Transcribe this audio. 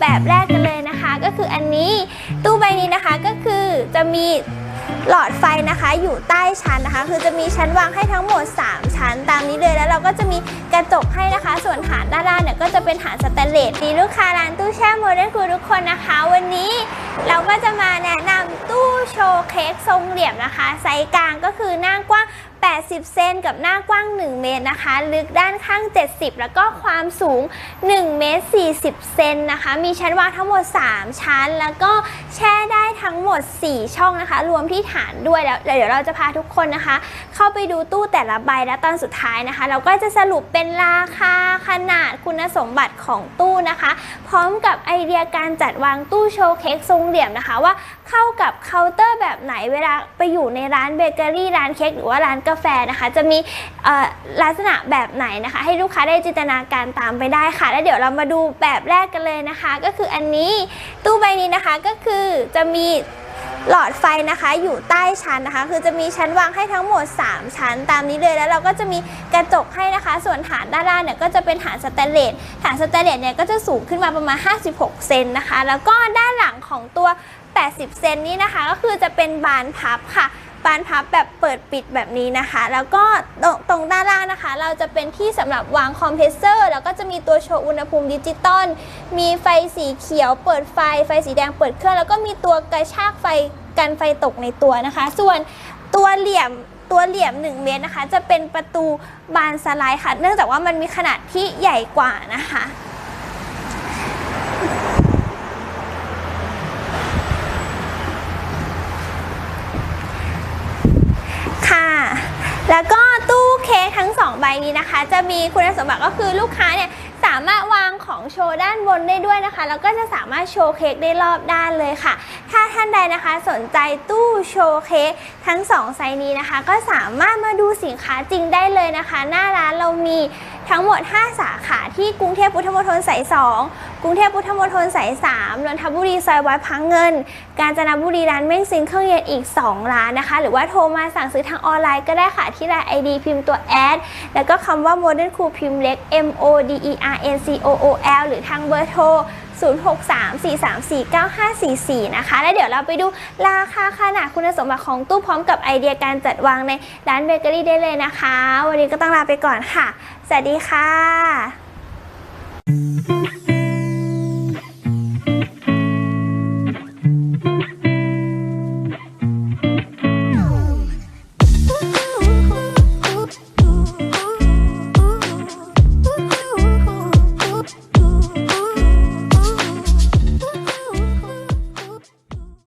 แบบแรกกันเลยนะคะก็คืออันนี้ตู้ใบนี้นะคะก็คือจะมีหลอดไฟนะคะอยู่ใต้ชั้นนะคะ คือจะมีชั้นวางให้ทั้งหมด 3 ชั้นตามนี้เลยแล้วเราก็จะมีกระจกให้นะคะ ส่วนฐานด้านล่างเนี่ยก็จะเป็นฐานสแตนเลสดีลูกค้าร้านตู้แช่โมเดิร์นคูทุกคนนะคะ วันนี้เราก็จะมาแนะ โชว์เค้กทรงเหลี่ยมนะคะ ไซส์กลางก็คือหน้ากว้าง 80 เซนกับหน้ากว้าง 1 เมตรนะคะ ลึกด้านข้าง 70 แล้วก็ความสูง 1 เมตร 40 เซนนะคะ มีชั้นวางทั้งหมด 3 ชั้น แล้วก็แช่ ด้ทั้งหมด4 ช่องนะคะ รวมที่ฐานด้วยแล้วเดี๋ยวเราจะพาทุกคนนะคะ เข้าไปดูตู้แต่ละใบและตอนสุดท้ายนะคะ เราก็จะสรุปเป็นราคาขนาดคุณสมบัติของตู้นะคะ พร้อมกับไอเดียการจัดวางตู้โชว์เค้กทรงเหลี่ยมนะคะ ว่าเข้ากับเคาน์เตอร์แบบไหนเวลาไปอยู่ในร้านเบเกอรี่ร้านเค้กหรือว่าร้านกาแฟนะคะ จะมีลักษณะแบบไหนนะคะ ให้ลูกค้าได้จินตนาการตามไปได้ค่ะ แล้วเดี๋ยวเรามาดูแบบแรกกันเลยนะคะ ก็คืออันนี้ตู้ใบนี้นะคะก็คือจะมี หลอดไฟนะคะอยู่ใต้ชั้นนะคะ คือจะมีชั้นวางให้ทั้งหมด 3 ชั้นตามนี้เลยแล้วเราก็จะมีกระจกให้นะคะ ส่วนฐานด้านล่างเนี่ยก็จะเป็นฐานสแตนเลสฐานสแตนเลสเนี่ยก็จะสูงขึ้นมาประมาณ 56 เซนนะคะ แล้วก็ด้านหลังของตัว 80 เซนนี้นะคะ ก็คือจะเป็นบานพับค่ะ บานพับแบบเปิดปิดแบบนี้นะคะ แล้วก็ตรงตรงด้านล่างนะคะ เราจะเป็นที่สำหรับวางคอมเพรสเซอร์ แล้วก็จะมีตัวโชว์อุณหภูมิดิจิตอล มีไฟสีเขียว เปิดไฟ ไฟสีแดงเปิดเครื่อง แล้วก็มีตัวกระชากไฟกันไฟตกในตัวนะคะ ส่วนตัวเหลี่ยมตัวเหลี่ยม 1 เมตรนะคะ จะเป็นประตูบานสไลด์ค่ะ เนื่องจากว่ามันมีขนาดที่ใหญ่กว่านะคะ แล้วก็ตู้เค้กทั้ง 2 ใบนี้นะคะ จะมีคุณสมบัติก็คือลูกค้าเนี่ย สามารถวางของโชว์ด้านบนได้ด้วยนะคะ แล้วก็จะสามารถโชว์เค้กได้รอบด้านเลยค่ะ ถ้าท่านใดนะคะสนใจตู้โชว์เค้กทั้ง 2 ไซส์นี้นะคะ ก็สามารถมาดูสินค้าจริงได้เลยนะคะ หน้าร้านเรามีทั้งหมด 5 สาขาที่กรุงเทพพุทธมณฑลสาย 2 กรุงเทพพุทธมณฑลสาย3นนทบุรีซอยวัดพังเงิน กาญจนบุรีร้านเม่งซิงเครื่องเย็นอีก 2 ร้านนะคะ หรือว่าโทรมาสั่งซื้อทางออนไลน์ก็ได้ค่ะที่ไลน์ ID พิมพ์ตัวแอดแล้วก็คำว่า Modern Cool พิมพ์เล็ก M O D E R N C O O L หรือทางเบอร์โทร 0634349544 นะคะ แล้วเดี๋ยวเราไปดูราคาขนาดคุณสมบัติของตู้พร้อมกับไอเดียการจัดวางในร้านเบเกอรี่ได้เลยนะคะ วันนี้ก็ต้องลาไปก่อนค่ะ สวัสดีค่ะ